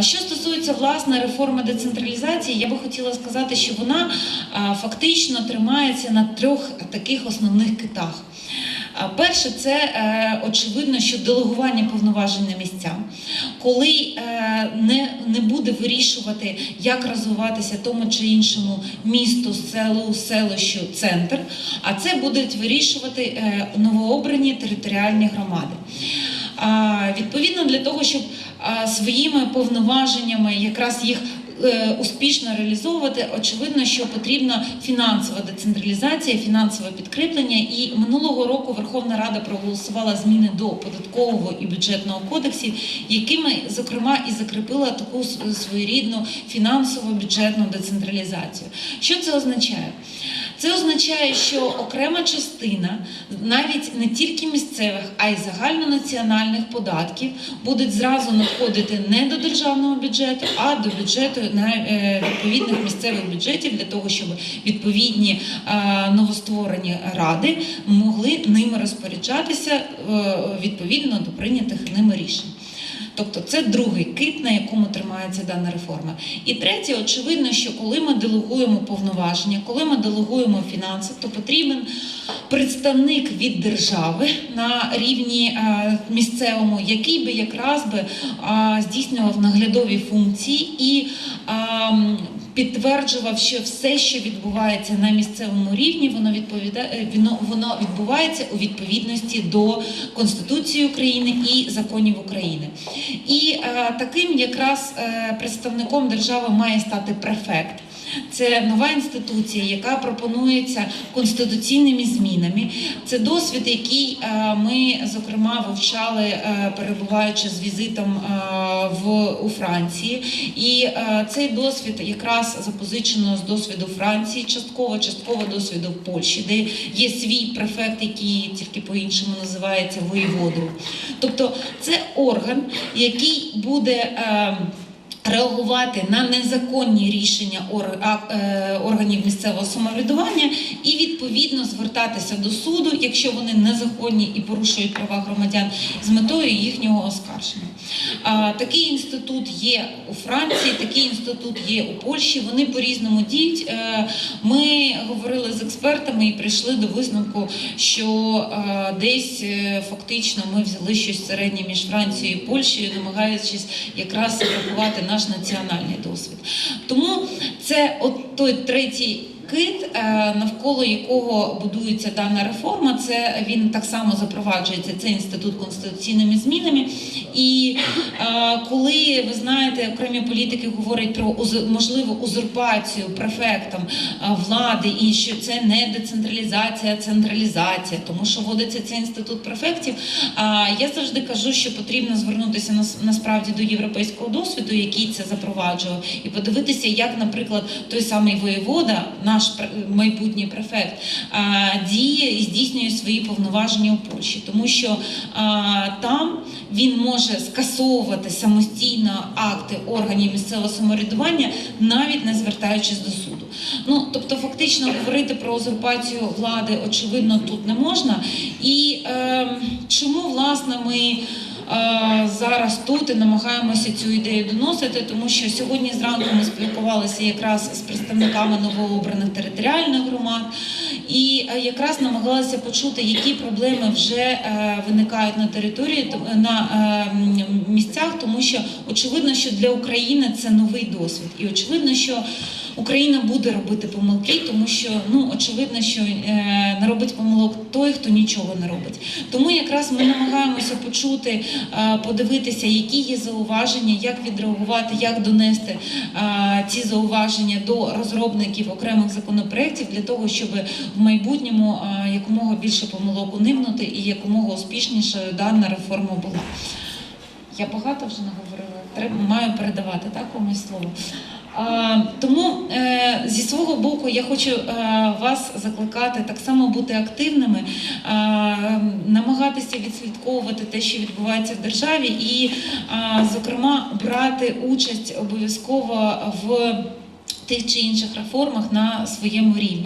Що стосується власне реформи децентралізації, я би хотіла сказати, що вона фактично тримається на трьох таких основних китах. Перше, це е, очевидно, що делегування повноважень на місця, коли е, не, не буде вирішувати, як розвиватися тому чи іншому місту, селу, селищу, центр, а це будуть вирішувати е, новообрані територіальні громади. Відповідно, для того, щоб своїми повноваженнями якраз їх е, успішно реалізовувати, очевидно, що потрібна фінансова децентралізація, фінансове підкріплення. І минулого року Верховна Рада проголосувала зміни до податкового і бюджетного кодексів, якими зокрема і закріпила таку своєрідну фінансово бюджетну децентралізацію. Що це означає? Це означає, що окрема частина навіть не тільки місцевих, а й загальнонаціональних податків будуть зразу надходити не до державного бюджету, а до бюджету на е, відповідних місцевих бюджетів для того, щоб відповідні новостворені ради могли ними розпоряджатися е, відповідно до прийнятих ними рішень. Тобто це другий кит, на якому тримається дана реформа. І третє, очевидно, що коли ми делегуємо повноваження, коли ми делегуємо фінанси, то потрібен представник від держави на рівні е, місцевому, який би якраз би здійснював наглядові функції і підтверджував, що все, що відбувається на місцевому рівні, воно відповідає воно, воно відбувається у відповідності до Конституції України і законів України. І е, таким якраз е, представником держави має стати префект. Це нова інституція, яка пропонується конституційними змінами. Це досвід, який е, ми зокрема вивчали, е, перебуваючи з візитом е, в у Франції. І цей досвід якраз запозичено з досвіду Франції, частково, частково досвіду Польщі, де є свій префект, який тільки по-іншому називається воєводою. Тобто це орган, який буде. Реагувати на незаконні рішення е, органів місцевого самоврядування і відповідно звертатися до суду, якщо вони незаконні і порушують права громадян, з метою їхнього оскарження. Такий інститут є у Франції, такий інститут є у Польщі. Вони по-різному діють. Е, Ми говорили з експертами і прийшли до висновку, що е, десь фактично ми взяли щось середнє між Францією і Польщею, намагаючись якраз врахувати наш національний досвід. Тому це от той третій. Кит, е, навколо якого будується дана реформа, це він так само запроваджується цей інститут конституційними змінами. І е, коли ви знаєте, окремі політики говорять про можливу узурпацію префектом е, влади, і що це не децентралізація, а централізація, тому що вводиться цей інститут префектів. А я завжди кажу, що потрібно звернутися насправді до європейського досвіду, який це запроваджував, і подивитися, як, наприклад, той самий воєвода, наш майбутній префект, діє і здійснює свої повноваження у Польщі, тому що там він може скасовувати самостійно акти органів місцевого самоврядування, навіть не звертаючись до суду. Ну тобто, фактично говорити про узурпацію влади, очевидно, тут не можна. І е, чому власне ми. Зараз тут і намагаємося цю ідею доносити, тому що сьогодні зранку ми спілкувалися якраз з представниками новообраних територіальних громад, і е, якраз намагалися почути, які проблеми вже е, виникають на території то- на е, місцях, тому що очевидно, що для України це новий досвід, і очевидно, що Україна буде робити помилки, тому що ну очевидно, що е, не робить помилок той, хто нічого не робить. Тому якраз ми намагаємося почути, е, подивитися, які є зауваження, як відреагувати, як донести е, ці зауваження до розробників окремих законопроєктів для того, щоб в майбутньому е, якомога більше помилок уникнути і якомога успішніше дана реформа була. Я багато вже наговорила. Треба маю передавати так комусь слово. А, тому е, зі свого боку я хочу е, вас закликати так само бути активними, е, намагатися відслідковувати те, що відбувається в державі, і, е, зокрема, брати участь обов'язково в тих чи інших реформах на своєму рівні.